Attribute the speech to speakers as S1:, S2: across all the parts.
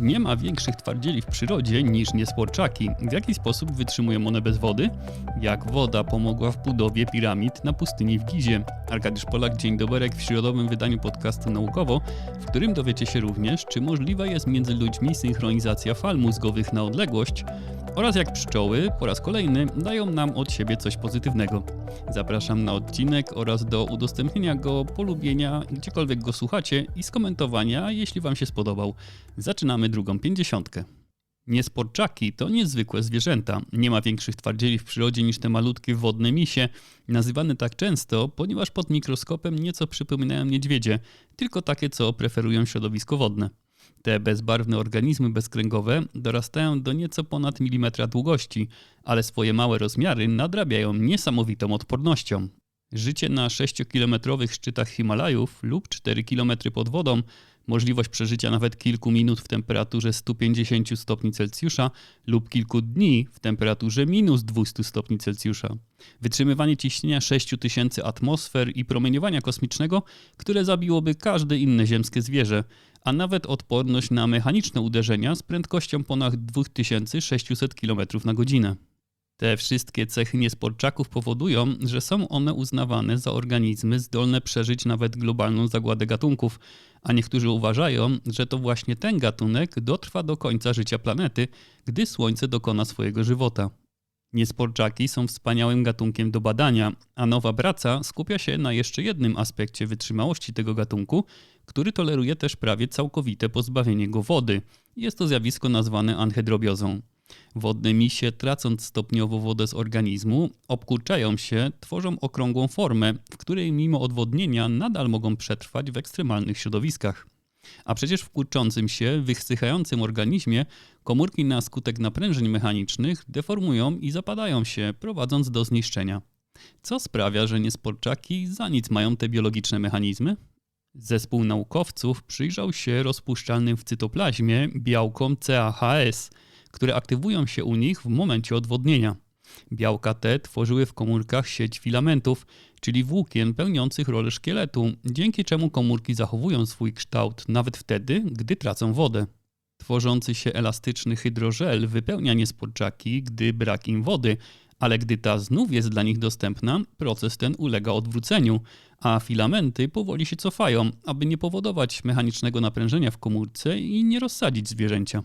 S1: Nie ma większych twardzieli w przyrodzie niż niesporczaki. W jaki sposób wytrzymują one bez wody? Jak woda pomogła w budowie piramid na pustyni w Gizie? Arkadiusz Polak, dzień dobry w środowym wydaniu podcastu Naukowo, w którym dowiecie się również, czy możliwa jest między ludźmi synchronizacja fal mózgowych na odległość oraz jak pszczoły po raz kolejny dają nam od siebie coś pozytywnego. Zapraszam na odcinek oraz do udostępnienia go, polubienia, gdziekolwiek go słuchacie i skomentowania, jeśli Wam się spodobał. Zaczynamy drugą pięćdziesiątkę. Niesporczaki to niezwykłe zwierzęta. Nie ma większych twardzieli w przyrodzie niż te malutkie wodne misie, nazywane tak często, ponieważ pod mikroskopem nieco przypominają niedźwiedzie, tylko takie, co preferują środowisko wodne. Te bezbarwne organizmy bezkręgowe dorastają do nieco ponad milimetra długości, ale swoje małe rozmiary nadrabiają niesamowitą odpornością. Życie na 6-kilometrowych szczytach Himalajów lub 4 km pod wodą, możliwość przeżycia nawet kilku minut w temperaturze 150 stopni Celsjusza lub kilku dni w temperaturze minus 200 stopni Celsjusza. Wytrzymywanie ciśnienia 6000 atmosfer i promieniowania kosmicznego, które zabiłoby każde inne ziemskie zwierzę, a nawet odporność na mechaniczne uderzenia z prędkością ponad 2600 km na godzinę. Te wszystkie cechy niesporczaków powodują, że są one uznawane za organizmy zdolne przeżyć nawet globalną zagładę gatunków, a niektórzy uważają, że to właśnie ten gatunek dotrwa do końca życia planety, gdy Słońce dokona swojego żywota. Niesporczaki są wspaniałym gatunkiem do badania, a nowa praca skupia się na jeszcze jednym aspekcie wytrzymałości tego gatunku, który toleruje też prawie całkowite pozbawienie go wody. Jest to zjawisko nazwane anhydrobiozą. Wodne misie, tracąc stopniowo wodę z organizmu, obkurczają się, tworzą okrągłą formę, w której mimo odwodnienia nadal mogą przetrwać w ekstremalnych środowiskach. A przecież w kurczącym się, wysychającym organizmie komórki na skutek naprężeń mechanicznych deformują i zapadają się, prowadząc do zniszczenia. Co sprawia, że niesporczaki za nic mają te biologiczne mechanizmy? Zespół naukowców przyjrzał się rozpuszczalnym w cytoplazmie białkom CAHS, które aktywują się u nich w momencie odwodnienia. Białka te tworzyły w komórkach sieć filamentów, czyli włókien pełniących rolę szkieletu, dzięki czemu komórki zachowują swój kształt nawet wtedy, gdy tracą wodę. Tworzący się elastyczny hydrożel wypełnia niespodczaki, gdy brak im wody, ale gdy ta znów jest dla nich dostępna, proces ten ulega odwróceniu, a filamenty powoli się cofają, aby nie powodować mechanicznego naprężenia w komórce i nie rozsadzić zwierzęcia.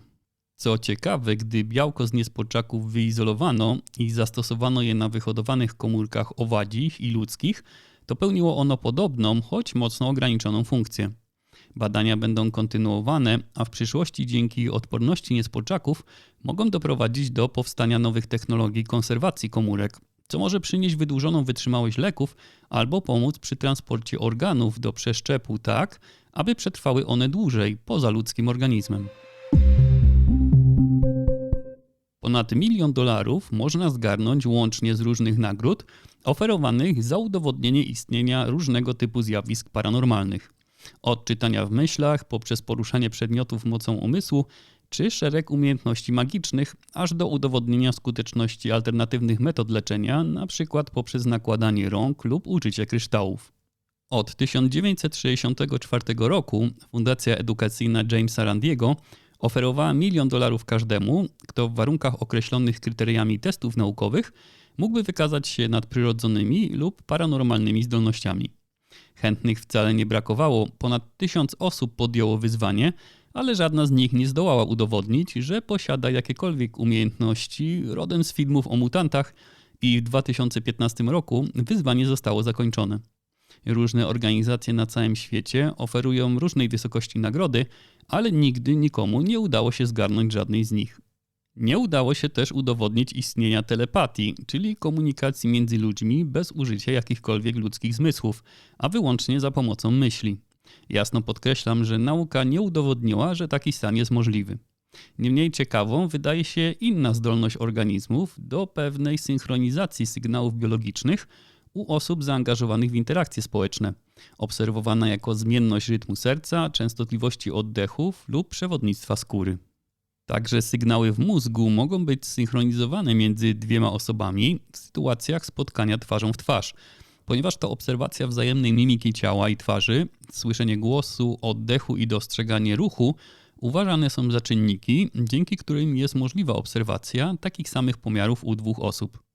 S1: Co ciekawe, gdy białko z niespodczaków wyizolowano i zastosowano je na wyhodowanych komórkach owadzich i ludzkich, to pełniło ono podobną, choć mocno ograniczoną funkcję. Badania będą kontynuowane, a w przyszłości dzięki odporności niespodczaków mogą doprowadzić do powstania nowych technologii konserwacji komórek, co może przynieść wydłużoną wytrzymałość leków albo pomóc przy transporcie organów do przeszczepu tak, aby przetrwały one dłużej poza ludzkim organizmem. Ponad milion dolarów można zgarnąć łącznie z różnych nagród oferowanych za udowodnienie istnienia różnego typu zjawisk paranormalnych. Od czytania w myślach, poprzez poruszanie przedmiotów mocą umysłu, czy szereg umiejętności magicznych, aż do udowodnienia skuteczności alternatywnych metod leczenia, np. poprzez nakładanie rąk lub użycie kryształów. Od 1964 roku Fundacja Edukacyjna Jamesa Randiego oferowała milion dolarów każdemu, kto w warunkach określonych kryteriami testów naukowych mógłby wykazać się nadprzyrodzonymi lub paranormalnymi zdolnościami. Chętnych wcale nie brakowało, ponad tysiąc osób podjęło wyzwanie, ale żadna z nich nie zdołała udowodnić, że posiada jakiekolwiek umiejętności rodem z filmów o mutantach i w 2015 roku wyzwanie zostało zakończone. Różne organizacje na całym świecie oferują różnej wysokości nagrody, ale nigdy nikomu nie udało się zgarnąć żadnej z nich. Nie udało się też udowodnić istnienia telepatii, czyli komunikacji między ludźmi bez użycia jakichkolwiek ludzkich zmysłów, a wyłącznie za pomocą myśli. Jasno podkreślam, że nauka nie udowodniła, że taki stan jest możliwy. Niemniej ciekawą wydaje się inna zdolność organizmów do pewnej synchronizacji sygnałów biologicznych u osób zaangażowanych w interakcje społeczne, obserwowana jako zmienność rytmu serca, częstotliwości oddechów lub przewodnictwa skóry. Także sygnały w mózgu mogą być synchronizowane między dwiema osobami w sytuacjach spotkania twarzą w twarz, ponieważ to obserwacja wzajemnej mimiki ciała i twarzy, słyszenie głosu, oddechu i dostrzeganie ruchu uważane są za czynniki, dzięki którym jest możliwa obserwacja takich samych pomiarów u dwóch osób.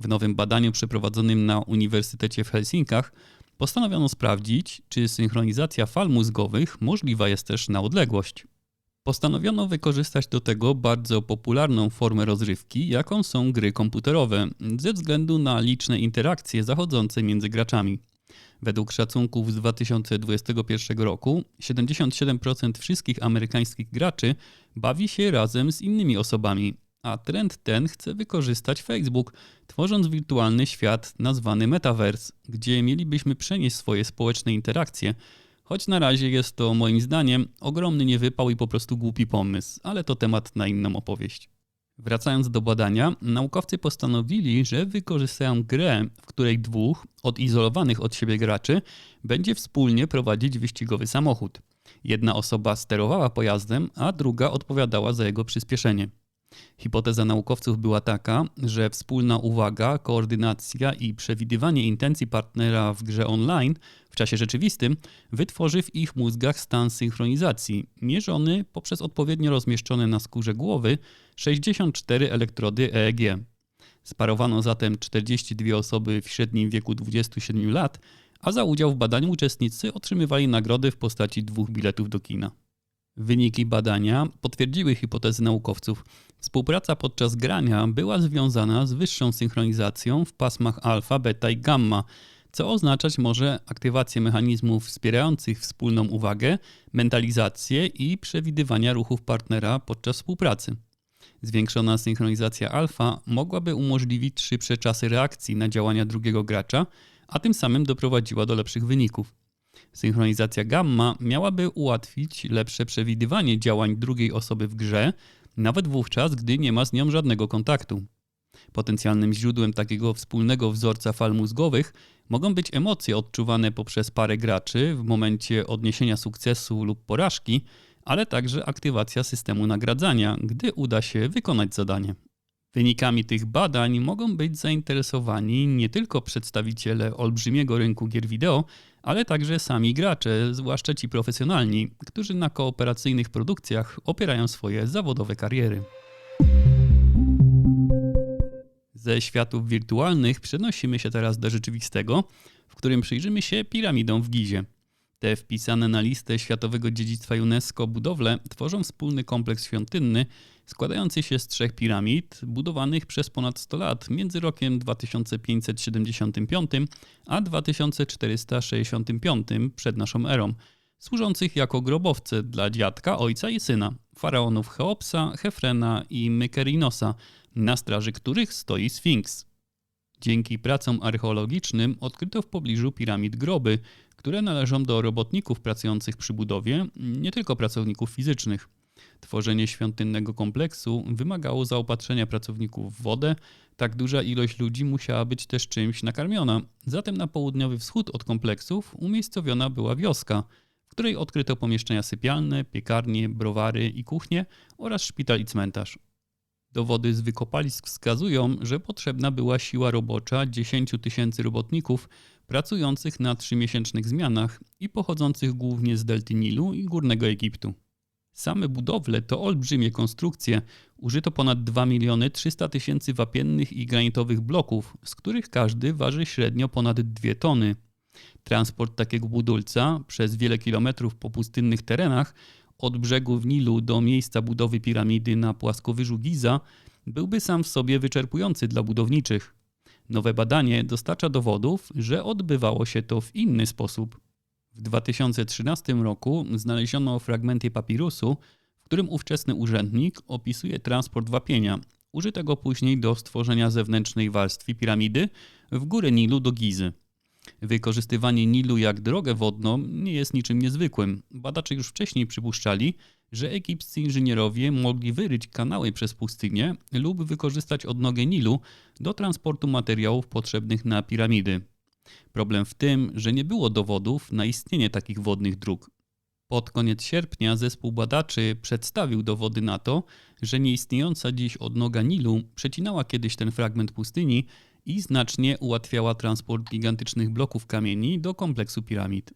S1: W nowym badaniu przeprowadzonym na Uniwersytecie w Helsinkach postanowiono sprawdzić, czy synchronizacja fal mózgowych możliwa jest też na odległość. Postanowiono wykorzystać do tego bardzo popularną formę rozrywki, jaką są gry komputerowe, ze względu na liczne interakcje zachodzące między graczami. Według szacunków z 2021 roku 77% wszystkich amerykańskich graczy bawi się razem z innymi osobami, a trend ten chce wykorzystać Facebook, tworząc wirtualny świat nazwany Metaverse, gdzie mielibyśmy przenieść swoje społeczne interakcje. Choć na razie jest to moim zdaniem ogromny niewypał i po prostu głupi pomysł, ale to temat na inną opowieść. Wracając do badania, naukowcy postanowili, że wykorzystają grę, w której dwóch odizolowanych od siebie graczy będzie wspólnie prowadzić wyścigowy samochód. Jedna osoba sterowała pojazdem, a druga odpowiadała za jego przyspieszenie. Hipoteza naukowców była taka, że wspólna uwaga, koordynacja i przewidywanie intencji partnera w grze online w czasie rzeczywistym wytworzy w ich mózgach stan synchronizacji, mierzony poprzez odpowiednio rozmieszczone na skórze głowy 64 elektrody EEG. Sparowano zatem 42 osoby w średnim wieku 27 lat, a za udział w badaniu uczestnicy otrzymywali nagrody w postaci dwóch biletów do kina. Wyniki badania potwierdziły hipotezy naukowców. Współpraca podczas grania była związana z wyższą synchronizacją w pasmach alfa, beta i gamma, co oznaczać może aktywację mechanizmów wspierających wspólną uwagę, mentalizację i przewidywania ruchów partnera podczas współpracy. Zwiększona synchronizacja alfa mogłaby umożliwić szybsze czasy reakcji na działania drugiego gracza, a tym samym doprowadziła do lepszych wyników. Synchronizacja gamma miałaby ułatwić lepsze przewidywanie działań drugiej osoby w grze, nawet wówczas, gdy nie ma z nią żadnego kontaktu. Potencjalnym źródłem takiego wspólnego wzorca fal mózgowych mogą być emocje odczuwane poprzez parę graczy w momencie odniesienia sukcesu lub porażki, ale także aktywacja systemu nagradzania, gdy uda się wykonać zadanie. Wynikami tych badań mogą być zainteresowani nie tylko przedstawiciele olbrzymiego rynku gier wideo, ale także sami gracze, zwłaszcza ci profesjonalni, którzy na kooperacyjnych produkcjach opierają swoje zawodowe kariery. Ze światów wirtualnych przenosimy się teraz do rzeczywistego, w którym przyjrzymy się piramidom w Gizie. Te wpisane na listę Światowego Dziedzictwa UNESCO budowle tworzą wspólny kompleks świątynny składający się z trzech piramid budowanych przez ponad 100 lat między rokiem 2575 a 2465 przed naszą erą, służących jako grobowce dla dziadka, ojca i syna, faraonów Cheopsa, Hefrena i Mykerinosa, na straży których stoi Sfinks. Dzięki pracom archeologicznym odkryto w pobliżu piramid groby, które należą do robotników pracujących przy budowie, nie tylko pracowników fizycznych. Tworzenie świątynnego kompleksu wymagało zaopatrzenia pracowników w wodę, tak duża ilość ludzi musiała być też czymś nakarmiona. Zatem na południowy wschód od kompleksów umiejscowiona była wioska, w której odkryto pomieszczenia sypialne, piekarnie, browary i kuchnie oraz szpital i cmentarz. Dowody z wykopalisk wskazują, że potrzebna była siła robocza 10 tysięcy robotników pracujących na trzymiesięcznych zmianach i pochodzących głównie z delty Nilu i Górnego Egiptu. Same budowle to olbrzymie konstrukcje. Użyto ponad 2 miliony 300 tysięcy wapiennych i granitowych bloków, z których każdy waży średnio ponad 2 tony. Transport takiego budulca przez wiele kilometrów po pustynnych terenach od brzegów Nilu do miejsca budowy piramidy na płaskowyżu Giza byłby sam w sobie wyczerpujący dla budowniczych. Nowe badanie dostarcza dowodów, że odbywało się to w inny sposób. W 2013 roku znaleziono fragmenty papirusu, w którym ówczesny urzędnik opisuje transport wapienia, użytego później do stworzenia zewnętrznej warstwy piramidy w górę Nilu do Gizy. Wykorzystywanie Nilu jak drogę wodną nie jest niczym niezwykłym. Badacze już wcześniej przypuszczali, że egipscy inżynierowie mogli wyryć kanały przez pustynię lub wykorzystać odnogę Nilu do transportu materiałów potrzebnych na piramidy. Problem w tym, że nie było dowodów na istnienie takich wodnych dróg. Pod koniec sierpnia zespół badaczy przedstawił dowody na to, że nieistniejąca dziś odnoga Nilu przecinała kiedyś ten fragment pustyni i znacznie ułatwiała transport gigantycznych bloków kamieni do kompleksu piramid.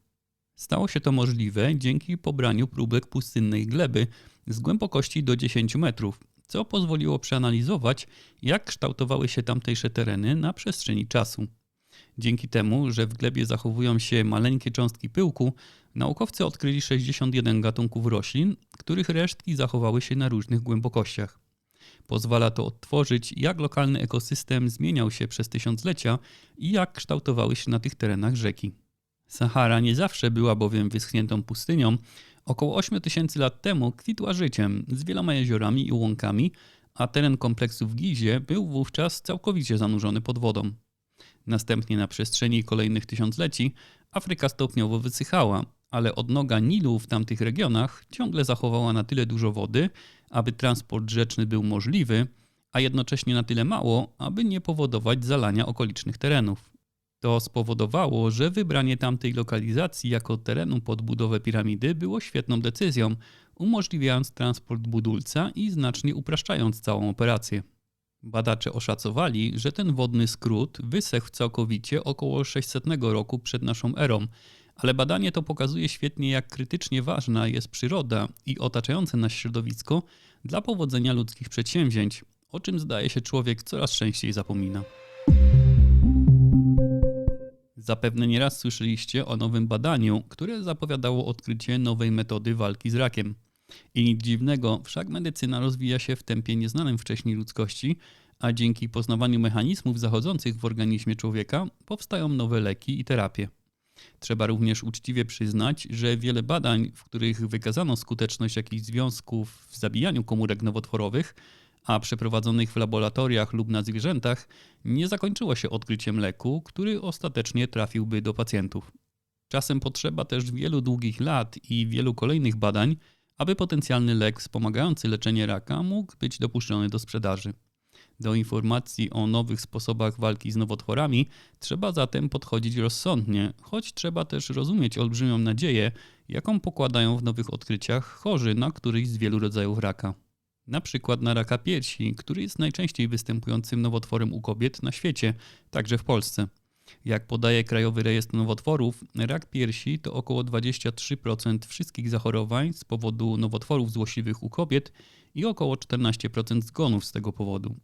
S1: Stało się to możliwe dzięki pobraniu próbek pustynnej gleby z głębokości do 10 metrów, co pozwoliło przeanalizować, jak kształtowały się tamtejsze tereny na przestrzeni czasu. Dzięki temu, że w glebie zachowują się maleńkie cząstki pyłku, naukowcy odkryli 61 gatunków roślin, których resztki zachowały się na różnych głębokościach. Pozwala to odtworzyć, jak lokalny ekosystem zmieniał się przez tysiąclecia i jak kształtowały się na tych terenach rzeki. Sahara nie zawsze była bowiem wyschniętą pustynią. Około 8 tysięcy lat temu kwitła życiem z wieloma jeziorami i łąkami, a teren kompleksu w Gizie był wówczas całkowicie zanurzony pod wodą. Następnie na przestrzeni kolejnych tysiącleci Afryka stopniowo wysychała, ale odnoga Nilu w tamtych regionach ciągle zachowała na tyle dużo wody, aby transport rzeczny był możliwy, a jednocześnie na tyle mało, aby nie powodować zalania okolicznych terenów. To spowodowało, że wybranie tamtej lokalizacji jako terenu pod budowę piramidy było świetną decyzją, umożliwiając transport budulca i znacznie upraszczając całą operację. Badacze oszacowali, że ten wodny skrót wysechł całkowicie około 600 roku przed naszą erą, ale badanie to pokazuje świetnie, jak krytycznie ważna jest przyroda i otaczające nas środowisko dla powodzenia ludzkich przedsięwzięć, o czym zdaje się człowiek coraz częściej zapomina. Zapewne nieraz słyszeliście o nowym badaniu, które zapowiadało odkrycie nowej metody walki z rakiem. I nic dziwnego, wszak medycyna rozwija się w tempie nieznanym wcześniej ludzkości, a dzięki poznawaniu mechanizmów zachodzących w organizmie człowieka powstają nowe leki i terapie. Trzeba również uczciwie przyznać, że wiele badań, w których wykazano skuteczność jakichś związków w zabijaniu komórek nowotworowych, a przeprowadzonych w laboratoriach lub na zwierzętach, nie zakończyło się odkryciem leku, który ostatecznie trafiłby do pacjentów. Czasem potrzeba też wielu długich lat i wielu kolejnych badań, aby potencjalny lek wspomagający leczenie raka mógł być dopuszczony do sprzedaży. Do informacji o nowych sposobach walki z nowotworami trzeba zatem podchodzić rozsądnie, choć trzeba też rozumieć olbrzymią nadzieję, jaką pokładają w nowych odkryciach chorzy na któryś z wielu rodzajów raka. Na przykład na raka piersi, który jest najczęściej występującym nowotworem u kobiet na świecie, także w Polsce. Jak podaje Krajowy Rejestr Nowotworów, rak piersi to około 23% wszystkich zachorowań z powodu nowotworów złośliwych u kobiet i około 14% zgonów z tego powodu.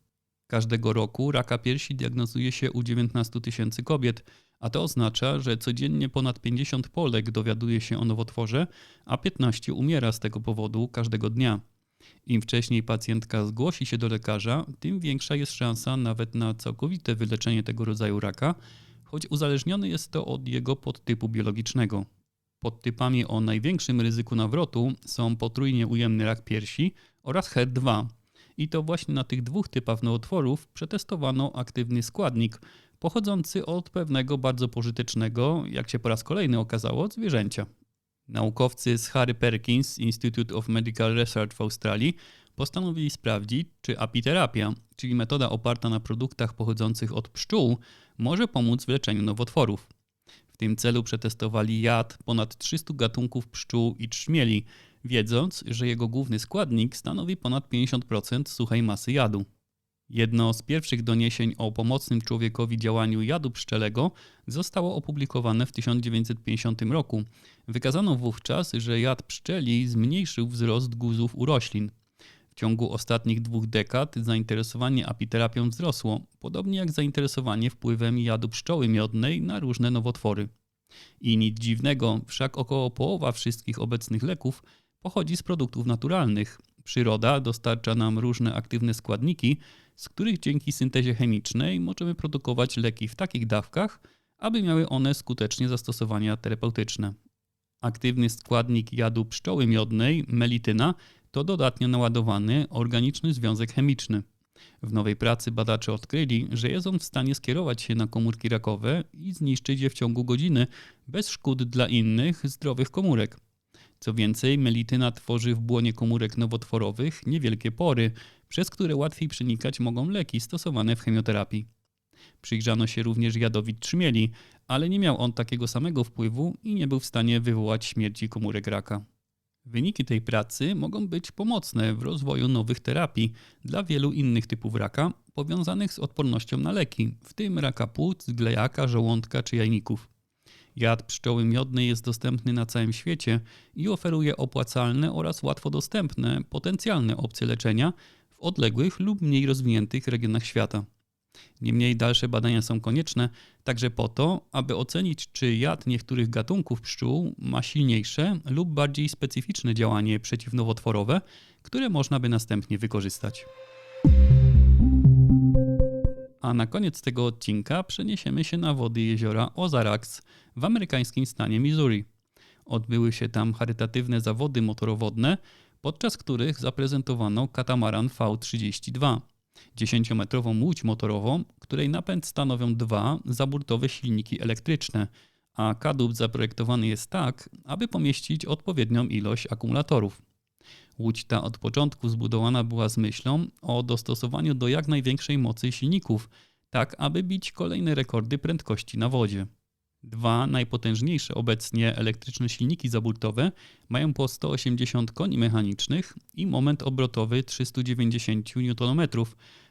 S1: Każdego roku raka piersi diagnozuje się u 19 tysięcy kobiet, a to oznacza, że codziennie ponad 50 Polek dowiaduje się o nowotworze, a 15 umiera z tego powodu każdego dnia. Im wcześniej pacjentka zgłosi się do lekarza, tym większa jest szansa nawet na całkowite wyleczenie tego rodzaju raka, choć uzależniony jest to od jego podtypu biologicznego. Podtypami o największym ryzyku nawrotu są potrójnie ujemny rak piersi oraz HER2. I to właśnie na tych dwóch typach nowotworów przetestowano aktywny składnik pochodzący od pewnego bardzo pożytecznego, jak się po raz kolejny okazało, zwierzęcia. Naukowcy z Harry Perkins Institute of Medical Research w Australii postanowili sprawdzić, czy apiterapia, czyli metoda oparta na produktach pochodzących od pszczół, może pomóc w leczeniu nowotworów. W tym celu przetestowali jad ponad 300 gatunków pszczół i trzmieli, wiedząc, że jego główny składnik stanowi ponad 50% suchej masy jadu. Jedno z pierwszych doniesień o pomocnym człowiekowi działaniu jadu pszczelego zostało opublikowane w 1950 roku. Wykazano wówczas, że jad pszczeli zmniejszył wzrost guzów u roślin. W ciągu ostatnich dwóch dekad zainteresowanie apiterapią wzrosło, podobnie jak zainteresowanie wpływem jadu pszczoły miodnej na różne nowotwory. I nic dziwnego, wszak około połowa wszystkich obecnych leków pochodzi z produktów naturalnych. Przyroda dostarcza nam różne aktywne składniki, z których dzięki syntezie chemicznej możemy produkować leki w takich dawkach, aby miały one skutecznie zastosowania terapeutyczne. Aktywny składnik jadu pszczoły miodnej, melityna, to dodatnio naładowany organiczny związek chemiczny. W nowej pracy badacze odkryli, że jest on w stanie skierować się na komórki rakowe i zniszczyć je w ciągu godziny bez szkód dla innych zdrowych komórek. Co więcej, melityna tworzy w błonie komórek nowotworowych niewielkie pory, przez które łatwiej przenikać mogą leki stosowane w chemioterapii. Przyjrzano się również jadowi trzmieli, ale nie miał on takiego samego wpływu i nie był w stanie wywołać śmierci komórek raka. Wyniki tej pracy mogą być pomocne w rozwoju nowych terapii dla wielu innych typów raka powiązanych z odpornością na leki, w tym raka płuc, glejaka, żołądka czy jajników. Jad pszczoły miodnej jest dostępny na całym świecie i oferuje opłacalne oraz łatwo dostępne potencjalne opcje leczenia w odległych lub mniej rozwiniętych regionach świata. Niemniej dalsze badania są konieczne także po to, aby ocenić, czy jad niektórych gatunków pszczół ma silniejsze lub bardziej specyficzne działanie przeciwnowotworowe, które można by następnie wykorzystać. A na koniec tego odcinka przeniesiemy się na wody jeziora Ozarks w amerykańskim stanie Missouri. Odbyły się tam charytatywne zawody motorowodne, podczas których zaprezentowano katamaran V32. 10-metrową łódź motorową, której napęd stanowią dwa zaburtowe silniki elektryczne, a kadłub zaprojektowany jest tak, aby pomieścić odpowiednią ilość akumulatorów. Łódź ta od początku zbudowana była z myślą o dostosowaniu do jak największej mocy silników, tak aby bić kolejne rekordy prędkości na wodzie. Dwa najpotężniejsze obecnie elektryczne silniki zaburtowe mają po 180 koni mechanicznych i moment obrotowy 390 Nm,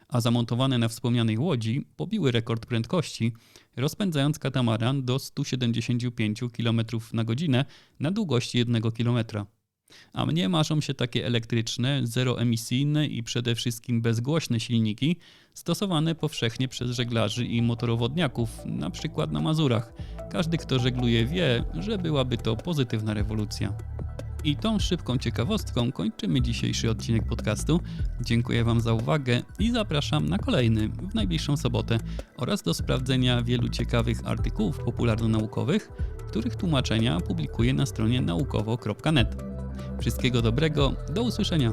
S1: a zamontowane na wspomnianej łodzi pobiły rekord prędkości, rozpędzając katamaran do 175 km na godzinę na długości 1 km. A mnie marzą się takie elektryczne, zeroemisyjne i przede wszystkim bezgłośne silniki stosowane powszechnie przez żeglarzy i motorowodniaków, na przykład na Mazurach. Każdy, kto żegluje, wie, że byłaby to pozytywna rewolucja. I tą szybką ciekawostką kończymy dzisiejszy odcinek podcastu. Dziękuję Wam za uwagę i zapraszam na kolejny w najbliższą sobotę oraz do sprawdzenia wielu ciekawych artykułów popularno-naukowych, których tłumaczenia publikuję na stronie naukowo.net. Wszystkiego dobrego, do usłyszenia.